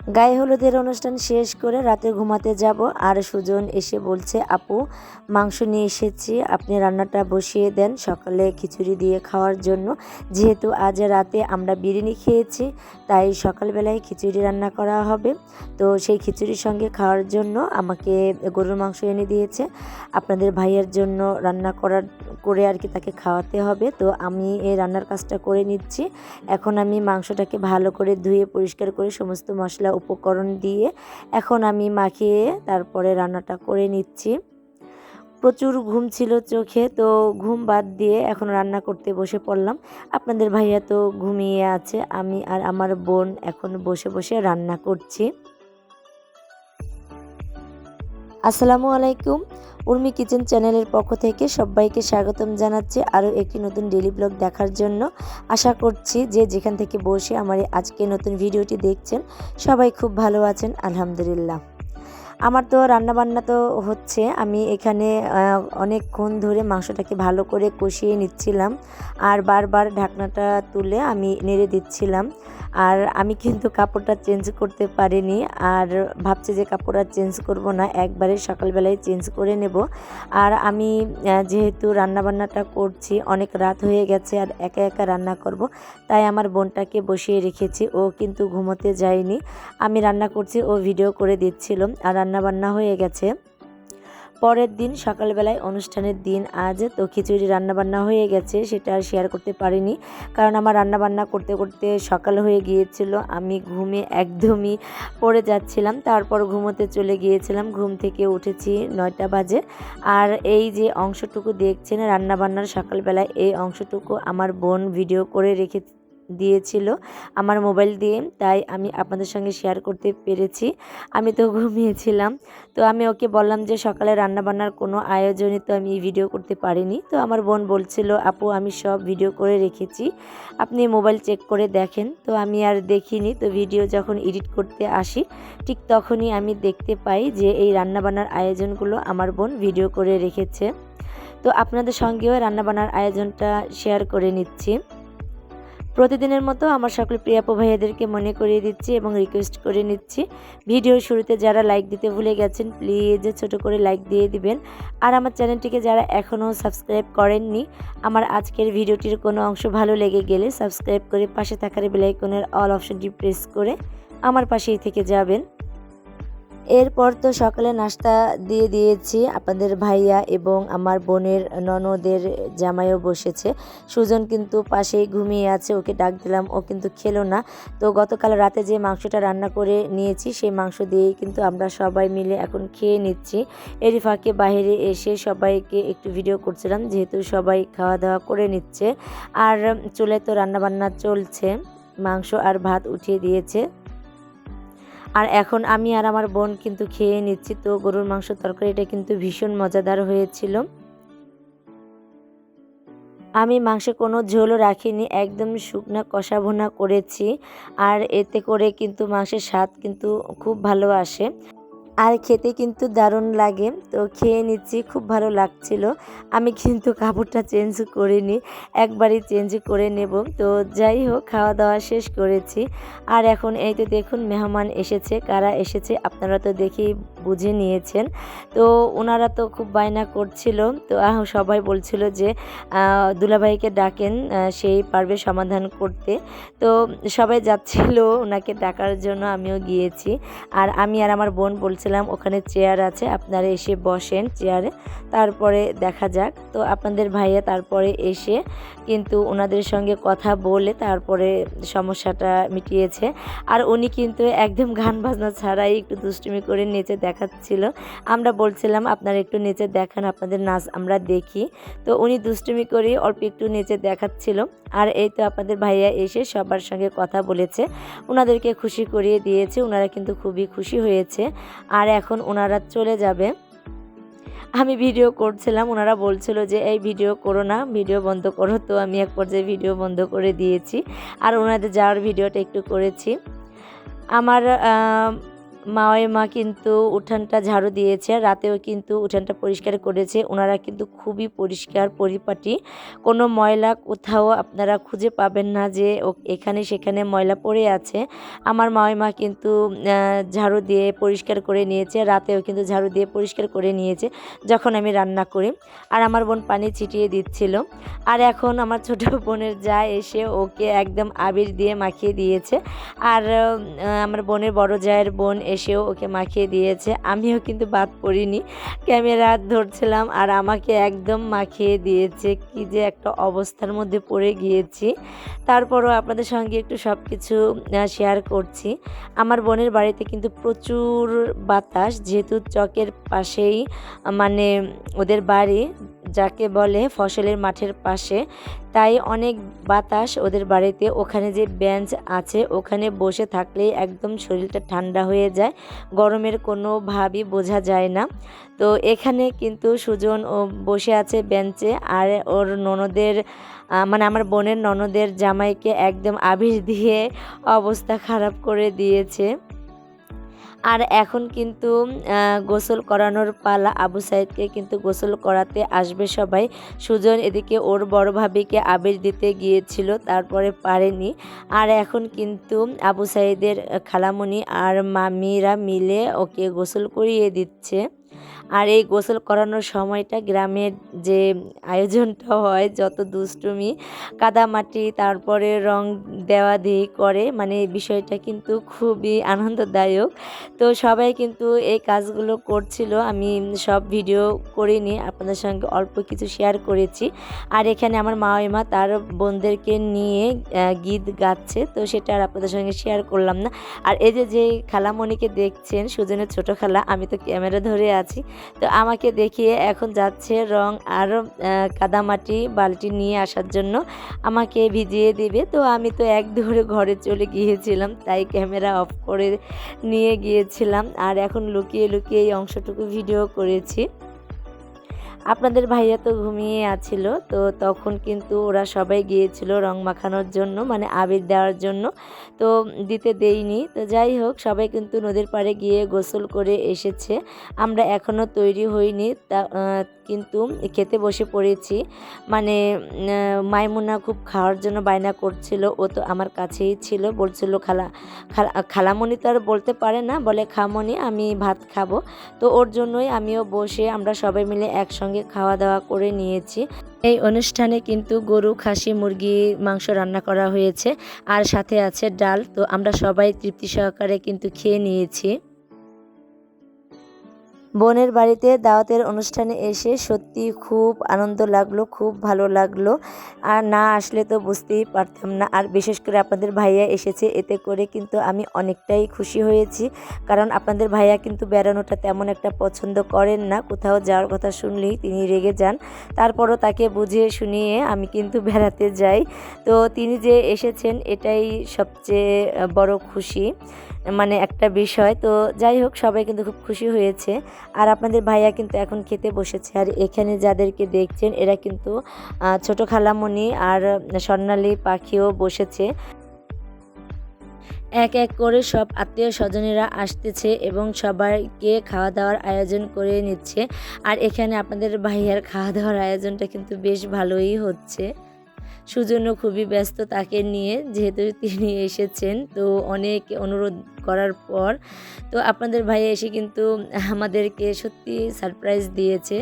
গায়ে হলুদের অনুষ্ঠান শেষ করে রাতে ঘুমাতে যাব আর সুজন এসে বলছে, আপু, মাংস নিয়ে এসেছি, আপনি রান্নাটা বসিয়ে দেন সকালে খিচুড়ি দিয়ে খাওয়ার জন্য। যেহেতু আজ রাতে আমরা বিরিয়ানি খেয়েছি, তাই সকালবেলায় খিচুড়ি রান্না করা হবে। তো সেই খিচুড়ির সঙ্গে খাওয়ার জন্য আমাকে গরুর মাংস এনে দিয়েছে। আপনাদের ভাইয়ের জন্য রান্না করার, করে আর কি তাকে খাওয়াতে হবে। তো আমি এই রান্নার কাজটা করে নিচ্ছি। এখন আমি মাংসটাকে ভালো করে ধুয়ে পরিষ্কার করে সমস্ত মশলা উপকরণ দিয়ে এখন আমি মাখিয়ে তারপরে রান্নাটা করে নিচ্ছি। প্রচুর ঘুম ছিল চোখে, তো ঘুম বাদ দিয়ে এখন রান্না করতে বসে পড়লাম। আপনাদের ভাইয়া তো ঘুমিয়ে আছে, আমি আর আমার বোন এখন বসে বসে রান্না করছি। আসসালামু আলাইকুম। উর্মি কিচেন চ্যানেলের পক্ষ থেকে সবাইকে স্বাগতম জানাচ্ছি আরও একটি নতুন ডেলি ব্লগ দেখার জন্য। আশা করছি যে যেখান থেকে বসে আমার আজকে নতুন ভিডিওটি দেখছেন, সবাই খুব ভালো আছেন, আলহামদুলিল্লাহ। আমার তো রান্নাবান্না তো হচ্ছে, আমি এখানে অনেকক্ষণ ধরে মাংসটাকে ভালো করে কষিয়ে নিচ্ছিলাম আর বারবার ঢাকনাটা তুলে আমি নেড়ে দিচ্ছিলাম। আর আমি কিন্তু কাপড়টা চেঞ্জ করতে পারিনি আর ভাবছি যে কাপড়টা চেঞ্জ করব না, একবারে সকালবেলায় চেঞ্জ করে নেব। আর আমি যেহেতু রান্নাবান্নাটা করছি, অনেক রাত হয়ে গেছে আর একা একা রান্না করব, তাই আমার বোনটাকে বসিয়ে রেখেছি, ও কিন্তু ঘুমোতে যায়নি। আমি রান্না করছি, ও ভিডিও করে দিচ্ছিল, আর রান্না বান্না হয়ে গেছে। পরের দিন সকালবেলায় অনুষ্ঠানের দিন, আজ তো খিচুড়ি রান্নাবান্না হয়ে গেছে, সেটা আর শেয়ার করতে পারিনি। কারণ আমার রান্নাবান্না করতে করতে সকাল হয়ে গিয়েছিল, আমি ঘুমে একদমই পড়ে যাচ্ছিলাম, তারপর ঘুমোতে চলে গিয়েছিলাম, ঘুম থেকে উঠেছি নয়টা বাজে। আর এই যে অংশটুকু দেখছেন, রান্নাবান্নার সকালবেলায় এই অংশটুকু আমার বোন ভিডিও করে রেখে দিয়েছিল আমার মোবাইল দিয়ে, তাই আমি আপনাদের সঙ্গে শেয়ার করতে পেরেছি। আমি তো ঘুমিয়েছিলাম। তো আমি ওকে বললাম যে সকালে রান্নাবান্নার কোনো আয়োজনে তো আমি এই ভিডিও করতে পারিনি। তো আমার বোন বলছিল, আপু, আমি সব ভিডিও করে রেখেছি। আপনি মোবাইল চেক করে দেখেন। তো আমি আর দেখিনি। তো ভিডিও যখন এডিট করতে আসি, ঠিক তখনই আমি দেখতে পাই যে এই রান্নাবান্নার আয়োজনগুলো আমার বোন ভিডিও করে রেখেছে। তো আপনাদের সঙ্গেও রান্নাবান্নার আয়োজনটা শেয়ার করে নিচ্ছি। প্রতিদিনের মতো আমার সকল প্রিয়াপু ভাইয়াদেরকে মনে করিয়ে দিচ্ছি এবং রিকোয়েস্ট করে নিচ্ছি। ভিডিওর শুরুতে যারা লাইক দিতে ভুলে গেছেন প্লিজ ছোট করে লাইক দিয়ে দিবেন। আর আমার চ্যানেলটিকে যারা এখনও সাবস্ক্রাইব করেননি, আমার আজকের ভিডিওটির কোনো অংশ ভালো লেগে গেলে সাবস্ক্রাইব করে পাশে থাকার বেলাইকনের অল অপশনটি প্রেস করে আমার পাশেই থেকে যাবেন। এরপর তো সকালে নাস্তা দিয়ে দিয়েছি। আপনাদের ভাইয়া এবং আমার বোনের ননদের জামাইও বসেছে। সুজন কিন্তু পাশেই ঘুমিয়ে আছে, ওকে ডাক দিলাম, ও কিন্তু খেলো না। তো গতকাল রাতে যে মাংসটা রান্না করে নিয়েছি, সেই মাংস দিয়েই কিন্তু আমরা সবাই মিলে এখন খেয়ে নিচ্ছি। এরই ফাঁকে বাইরে এসে সবাইকে একটু ভিডিও করছিলাম, যেহেতু সবাই খাওয়া দাওয়া করে নিচ্ছে। আর চুলে তো রান্নাবান্না চলছে, মাংস আর ভাত উঠিয়ে দিয়েছে। আর এখন আমি আর আমার বোন কিন্তু খেয়ে নিচ্ছি। তো গরুর মাংস তরকারিটা কিন্তু ভীষণ মজাদার হয়েছিল। আমি মাংসে কোনো ঝোলও রাখিনি, একদম শুকনা কষা ভোনা করেছি। আর এতে করে কিন্তু মাংসের স্বাদ কিন্তু খুব ভালো আসে। আর খেতে কিন্তু দারুণ লাগে। তো খেয়ে নিচ্ছি, খুব ভালো লাগছিল। আমি কিন্তু কাপড়টা চেঞ্জ করিনি, একবারই চেঞ্জ করে নেব। তো যাই হোক, খাওয়া দাওয়া শেষ করেছি। আর এখন এই তো দেখুন, মেহমান এসেছে। কারা এসেছে আপনারা তো দেখেই বুঝে নিয়েছেন। তো ওনারা তো খুব বায়না করছিল। তো সবাই বলছিল যে দুলাভাইকে ডাকেন সেই পারবে সমাধান করতে। তো সবাই যাচ্ছিল ওনাকে ডাকার জন্য, আমিও গিয়েছি। আর আমি আর আমার বোন বলছিলাম, ওখানে চেয়ার আছে, আপনারা এসে বসেন চেয়ারে, তারপরে দেখা যাক। তো আপনাদের ভাইয়া তারপরে এসে কিন্তু ওনাদের সঙ্গে কথা বলে তারপরে সমস্যাটা মিটিয়েছে। আর উনি কিন্তু একদম গান বাজনা ছাড়াই একটু দুষ্টুমি করে নেচে দেখাচ্ছিল। আমরা বলছিলাম, আপনারা একটু নেচে দেখান, আপনাদের নাচ আমরা দেখি। তো উনি দুষ্টুমি করে অল্প একটু নেচে দেখাচ্ছিল। আর এই তো আপনাদের ভাইয়া এসে সবার সঙ্গে কথা বলেছে। ওনাদেরকে খুশি করিয়ে দিয়েছে ওনারা কিন্তু খুবই খুশি হয়েছে। আর এখন ওনারা চলে যাবে। আমি ভিডিও করছিলাম ওনারা বলছিল যে, এই ভিডিও করো না, ভিডিও বন্ধ করো। তো আমি এক পর্যায়ে ভিডিও বন্ধ করে দিয়েছি। আর ওনাদের যাওয়ার ভিডিওটা একটু করেছি। আমার আহ, মাওয়াই মা কিন্তু উঠানটা ঝাড়ু দিয়েছে রাতেও কিন্তু উঠানটা পরিষ্কার করেছে। ওনারা কিন্তু খুবই পরিষ্কার পরিপাটি। কোনো ময়লা কোথাও আপনারা খুঁজে পাবেন না যে এখানে সেখানে ময়লা পড়ে আছে। আমার মাওয়াই মা কিন্তু ঝাড়ু দিয়ে পরিষ্কার করে নিয়েছে রাতেও কিন্তু ঝাড়ু দিয়ে পরিষ্কার করে নিয়েছে যখন আমি রান্না করি। আর আমার বোন পানি ছিটিয়ে দিচ্ছিল। আর এখন আমার ছোট বোনের যা এসে ওকে একদম আবির দিয়ে মাখিয়ে দিয়েছে। আর আমার বোনের বড় জায়ের বোন এসেও ওকে মাখিয়ে দিয়েছে। আমিও কিন্তু বাদ পড়িনি। ক্যামেরা ধরছিলাম আর আমাকে একদম মাখিয়ে দিয়েছে। কি যে একটা অবস্থার মধ্যে পড়ে গিয়েছি। তারপরও আপনাদের সঙ্গে একটু সব কিছু শেয়ার করছি। আমার বোনের বাড়িতে কিন্তু প্রচুর বাতাস, যেহেতু চকের পাশেই মানে ওদের বাড়ি। যাকে বলে ফসলের মাঠের পাশে, তাই অনেক বাতাস ওদের বাড়িতে। ওখানে যে বেঞ্চ আছে, ওখানে বসে থাকলেই একদম শরীরটা ঠান্ডা হয়ে যায়। গরমের কোনো ভাবই বোঝা যায় না। তো এখানে কিন্তু সুজন ও বসে আছে বেঞ্চে আর ওর ননদের মানে আমার বোনের ননদের জামাইকে একদম আবির দিয়ে অবস্থা খারাপ করে দিয়েছে। আর এখন কিন্তু গোসল করানোর পালা আবু সাইদকে কিন্তু গোসল করাতে আসবে সবাই। সুজন এদিকে ওর বড় ভাবিকে আবির দিতে গিয়েছিল, তারপরে পারেনি। আর এখন কিন্তু আবু সাইদের খালামণি আর মামিরা মিলে ওকে গোসল করিয়ে দিচ্ছে। আর এই গোসল করানোর সময়টা গ্রামের যে আয়োজনটা হয়, যত দুষ্টুমি, কাদামাটি, তারপরে রং দেওয়া দিয়ে করে মানে বিষয়টা কিন্তু খুবই আনন্দদায়ক। তো সবাই কিন্তু এই কাজগুলো করছিল, আমি সব ভিডিও করিনি, আপনাদের সঙ্গে অল্প কিছু শেয়ার করেছি। আর এখানে আমার মা তার বোনদেরকে নিয়ে গীত গাচ্ছে, তো সেটা আর আপনাদের সঙ্গে শেয়ার করলাম না। আর এই যে যে খালামণিকে দেখছেন, সুজনের ছোট খালা, আমি তো ক্যামেরা ধরে আছি। তো আমাকে দেখিয়ে এখন যাচ্ছে রং আর কাদামাটি বালতি নিয়ে আসার জন্য আমাকে ভিজিয়ে দিবে। তো আমি তো এক ধরে ঘরে চলে গিয়েছিলাম, তাই ক্যামেরা অফ করে নিয়ে গিয়েছিলাম। আর এখন লুকিয়ে লুকিয়ে এই অংশটুকু ভিডিও করেছি। আপনাদের ভাইয়া তো ঘুমিয়ে আছিল, তো তখন কিন্তু ওরা সবাই গিয়েছিল রং মাখানোর জন্য মানে আবির দেওয়ার জন্য, তো দিতে দেইনি। তো যাই হোক, সবাই কিন্তু নদীর পাড়ে গিয়ে গোসল করে এসেছে। আমরা এখনও তৈরি হইনি, তা কিন্তু খেতে বসে পড়েছি। মানে মাইমুনা খুব খাওয়ার জন্য বায়না করছিল। ও তো আমার কাছেই ছিল। বলছিল, খালা খালামণি তো আর বলতে পারে না। বলে, খামনি, আমি ভাত খাব। তো ওর জন্যই আমিও বসে আমরা সবাই মিলে একসঙ্গে খাওয়া দাওয়া করে নিয়েছি। এই অনুষ্ঠানে কিন্তু গরু, খাসি, মুরগি, মাংস রান্না করা হয়েছে। আর সাথে আছে ডাল। তো আমরা সবাই তৃপ্তি সহকারে কিন্তু খেয়ে নিয়েছি। বোনের বাড়িতে দাওয়াতের অনুষ্ঠানে এসে সত্যি খুব আনন্দ লাগল, খুব ভালো লাগল। আর না আসলে তো বুঝতেই পারতাম না। আর বিশেষ করে আপনাদের ভাইয়া এসেছে এতে করে কিন্তু আমি অনেকটাই খুশি হয়েছি। কারণ আপনাদের ভাইয়া কিন্তু বেড়ানোটা তেমন একটা পছন্দ করেন না। কোথাও যাওয়ার কথা শুনলেই তিনি রেগে যান। তারপরও তাকে বুঝিয়ে শুনিয়ে আমি কিন্তু বেড়াতে যাই। তো তিনি যে এসেছেন এটাই সবচেয়ে বড় খুশি। মানে একটা বিষয়। তো যাই হোক, সবাই কিন্তু খুব খুশি হয়েছে। আর আপনাদের ভাইয়া কিন্তু এখন খেতে বসেছে। আর এখানে যাদেরকে দেখছেন, এরা কিন্তু ছোট খালামণি আর স্বর্ণালী পাখিও বসেছে। এক এক করে সব আত্মীয় স্বজনেরা আসতেছে এবং সবাইকে খাওয়া দাওয়ার আয়োজন করে নিচ্ছে। আর এখানে আপনাদের ভাইয়ার খাওয়া দাওয়ার আয়োজনটা কিন্তু বেশ ভালোই হচ্ছে। সুজনও খুবই ব্যস্ত তাকে নিয়ে, যেহেতু তিনি এসেছেন। তো অনেক অনুরোধ করার পর, তো আপনাদের ভাই এসে কিন্তু আমাদেরকে সত্যি সারপ্রাইজ দিয়েছে।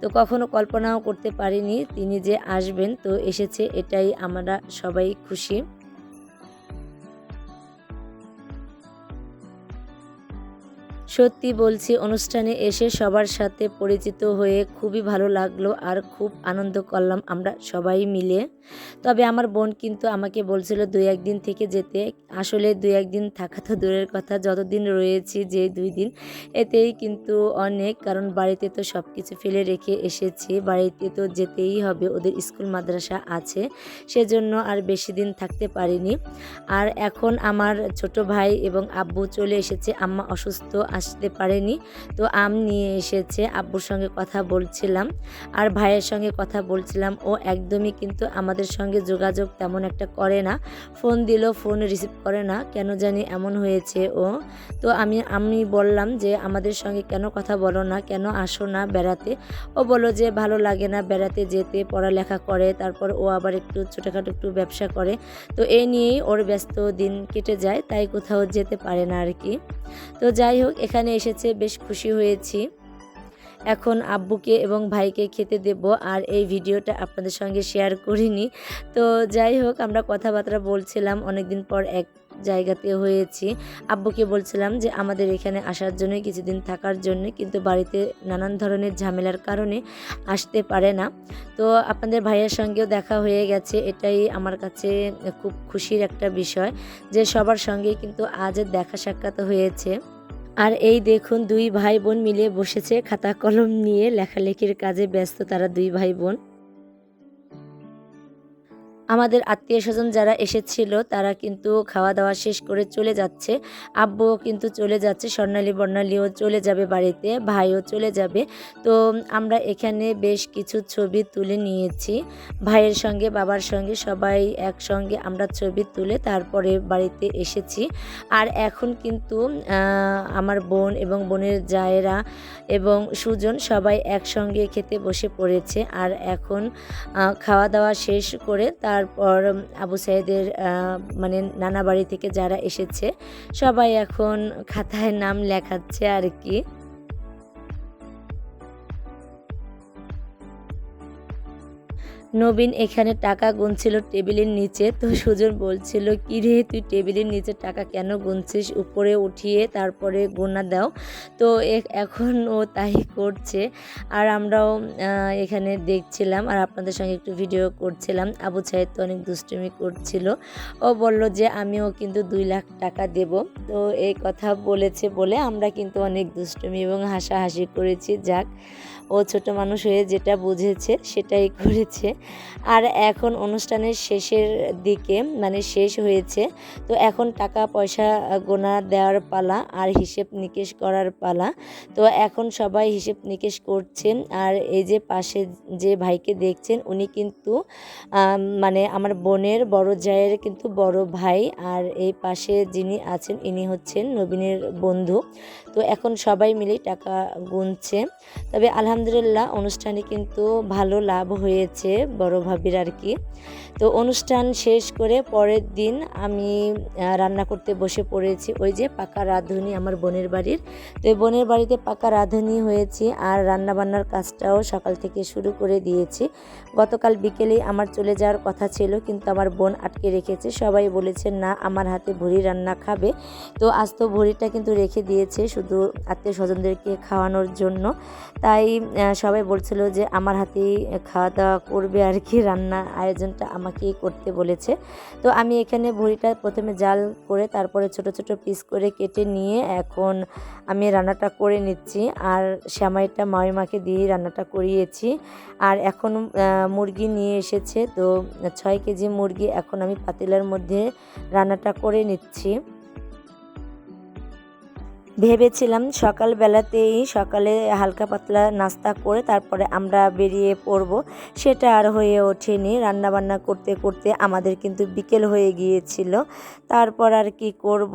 তো কখনো কল্পনাও করতে পারিনি তিনি যে আসবেন, তো এসেছে এটাই আমরা সবাই খুশি। সত্যি বলছি, অনুষ্ঠানে এসে সবার সাথে পরিচিত হয়ে খুবই ভালো লাগল আর খুব আনন্দ করলাম আমরা সবাই মিলে। তবে আমার বোন কিন্তু আমাকে বলছিল দুই একদিন থেকে যেতে। আসলে দুই একদিন থাকা তো দূরের কথা, যতদিন রয়েছি যে দুই দিন, এতেই কিন্তু অনেক। কারণ বাড়িতে তো সব কিছু ফেলে রেখে এসেছি, বাড়িতে তো যেতেই হবে, ওদের স্কুল, মাদ্রাসা আছে, সেজন্য আর বেশি দিন থাকতে পারিনি। আর এখন আমার ছোট ভাই এবং আব্বু চলে এসেছে, আম্মা অসুস্থ আসতে পারেনি। তো আম নিয়ে এসেছে, আব্বুর সঙ্গে কথা বলছিলাম আর ভাইয়ের সঙ্গে কথা বলছিলাম। ও একদমই কিন্তু আমাদের সঙ্গে যোগাযোগ তেমন একটা করে না। ফোন দিলেও ফোন রিসিভ করে না। কেন জানি এমন হয়েছে ও। তো আমি আমি বললাম যে আমাদের সঙ্গে কেন কথা বলো না, কেন আসো না বেড়াতে? ও বলো যে ভালো লাগে না বেড়াতে যেতে, পড়ালেখা করে, তারপর ও আবার একটু ছোটোখাটো একটু ব্যবসা করে। তো এই নিয়েই ওর ব্যস্ত দিন কেটে যায়, তাই কোথাও যেতে পারে না আর কি। তো যাই হোক এখানে এসেছে, বেশ খুশি হয়েছি। এখন আব্বুকে এবং ভাইকে খেতে দেব আর এই ভিডিওটা আপনাদের সঙ্গে শেয়ার করিনি। তো যাই হোক, আমরা কথাবার্তা বলছিলাম, অনেকদিন পর এক জায়গাতে হয়েছি। আব্বুকে বলছিলাম যে, আমাদের এখানে আসার জন্য, কিছুদিন থাকার জন্য, কিন্তু বাড়িতে নানান ধরনের ঝামেলার কারণে আসতে পারে না। তো আপনাদের ভাইয়ের সঙ্গেও দেখা হয়ে গেছে, এটাই আমার কাছে খুব খুশির একটা বিষয় যে, সবার সঙ্গে কিন্তু আজ দেখা সাক্ষাৎ হয়েছে। আর এই দেখুন, দুই ভাই বোন মিলে বসেছে, খাতা কলম নিয়ে লেখালেখির কাজে ব্যস্ত তারা দুই ভাই বোন। আমাদের আত্মীয় স্বজন যারা এসেছিল, তারা কিন্তু খাওয়া দাওয়া শেষ করে চলে যাচ্ছে। আব্বুও কিন্তু চলে যাচ্ছে, স্বর্ণালী বর্ণালীও চলে যাবে বাড়িতে, ভাইও চলে যাবে। তো আমরা এখানে বেশ কিছু ছবি তুলে নিয়েছি। ভাইয়ের সঙ্গে, বাবার সঙ্গে সবাই একসঙ্গে আমরা ছবি তুলে তারপরে বাড়িতে এসেছি। আর এখন কিন্তু আমার বোন এবং বোনের জায়েরা এবং সুজন সবাই একসঙ্গে খেতে বসে পড়েছে। আর এখন খাওয়া দাওয়া শেষ করে তার তারপর আবু সাইদের মানে নানা বাড়ি থেকে যারা এসেছে, সবাই এখন খাতায় নাম লেখাচ্ছে আর কি। নবীন এখানে টাকা গুনছিল টেবিলের নিচে। তো সুজন বলছিল, কি রে, তুই টেবিলের নিচে টাকা কেন গুনছিস? উপরে উঠিয়ে তারপরে গোনা দাও। তো এখন ও তাই করছে। আর আমরাও এখানে দেখছিলাম আর আপনাদের সঙ্গে একটু ভিডিও করছিলাম। আবু সাহেব তো অনেক দুষ্টুমি করছিল। ও বলল যে, আমিও কিন্তু দুই লাখ টাকা দেব। তো এই কথা বলেছে বলে আমরা কিন্তু অনেক দুষ্টুমি এবং হাসাহাসি করেছি। যাক ও ছোট মানুষ হয়ে যেটা বুঝেছে সেটাই করেছে। আর এখন অনুষ্ঠানের শেষের দিকে মানে শেষ হয়েছে, তো এখন টাকা পয়সা গোনা দেওয়ার পালা আর হিসেব নিকেশ করার পালা। তো এখন সবাই হিসেব নিকেশ করছেন আর এই যে পাশে যে ভাইকে দেখছেন, উনি কিন্তু মানে আমার বোনের বড় জায়ের কিন্তু বড় ভাই আর এই পাশে যিনি আছেন, ইনি হচ্ছেন নবীনের বন্ধু। তো এখন সবাই মিলে টাকা গুনছে। তবে আলহামদুলিল্লাহ অনুষ্ঠানে কিন্তু ভালো লাভ হয়েছে বড় ভাবির আর কি তো অনুষ্ঠান শেষ করে পরের দিন আমি রান্না করতে বসে পড়েছি ওই যে পাকা রাঁধুনি আমার বোনের বাড়ির। তো এই বোনের বাড়িতে পাকা রাঁধুনি হয়েছি আর রান্না বান্নার কাজটাও সকাল থেকে শুরু করে দিয়েছি। গতকাল বিকেলেই আমার চলে যাওয়ার কথা ছিল কিন্তু আমার বোন আটকে রেখেছে। সবাই বলেছে, না, আমার হাতে ভুড়ি রান্না খাবে। তো আজ তো ভুড়িটা কিন্তু রেখে দিয়েছে শুধু আত্মীয় স্বজনদেরকে খাওয়ানোর জন্য। তাই সবাই বলছিল যে আমার হাতেই খাওয়া দাওয়া করবে আর কি, রান্না আয়োজনটা আমাকেই করতে বলেছে। তো আমি এখানে ভুড়িটা প্রথমে জাল করে তারপরে ছোট ছোট পিস করে কেটে নিয়ে এখন আমি রান্নাটা করে নিচ্ছি আর শ্যামাইটা মাকে দিয়ে রান্নাটা করিয়েছি। আর এখন মুরগি নিয়ে এসেছে, তো ছয় কেজি মুরগি এখন আমি পাতিলার মধ্যে রান্নাটা করে নিচ্ছি। ভেবেছিলাম সকালবেলাতেই সকালে হালকা পাতলা নাস্তা করে তারপরে আমরা বেরিয়ে পড়ব। সেটা আর হয়ে ওঠেনি। রান্নাবান্না করতে করতে আমাদের কিন্তু বিকেল হয়ে গিয়েছিল। তারপর আর কি করব?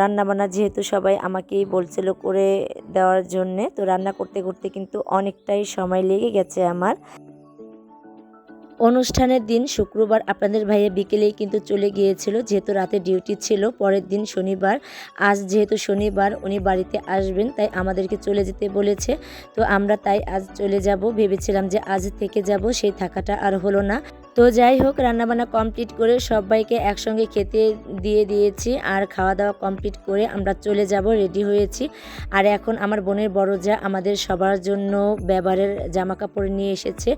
রান্নাবান্না যেহেতু সবাই আমাকেই বলছিল করে দেওয়ার জন্যে, তো রান্না করতে করতে কিন্তু অনেকটাই সময় লেগে গেছে আমার। অনুষ্ঠানের দিন শুক্রবার আপনাদের ভাইয়া বিকেলেই কিন্তু চলে গিয়েছিল, যেহেতু রাতে ডিউটি ছিল। পরের দিন শনিবার, আজ যেহেতু শনিবার উনি বাড়িতে আসবেন, তাই আমাদেরকে চলে যেতে বলেছে। তো আমরা তাই আজ চলে যাব। ভেবেছিলাম যে আজ থেকে যাব, সেই থাকাটা আর হলো না। তো যাই হোক, রান্নাবান্না কমপ্লিট করে সবাইকে একসঙ্গে খেতে দিয়ে দিয়েছি আর খাওয়া দাওয়া কমপ্লিট করে আমরা চলে যাব রেডি হয়েছি। আর এখন আমার বোনের বড় যা আমাদের সবার জন্য ব্যবহারের জামা কাপড় নিয়ে এসেছে।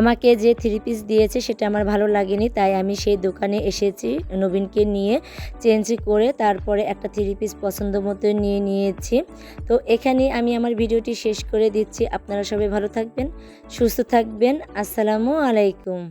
আমাকে যে থ্রি পিস দিয়েছে সেটা আমার ভালো লাগেনি, তাই আমি সেই দোকানে এসেছি নবীনকে নিয়ে চেঞ্জ করে তারপরে একটা থ্রি পিস পছন্দ মতো নিয়ে নিয়েছি। তো এখানে আমি আমার ভিডিওটি শেষ করে দিচ্ছি। আপনারা সবাই ভালো থাকবেন, সুস্থ থাকবেন। আসসালামু আলাইকুম।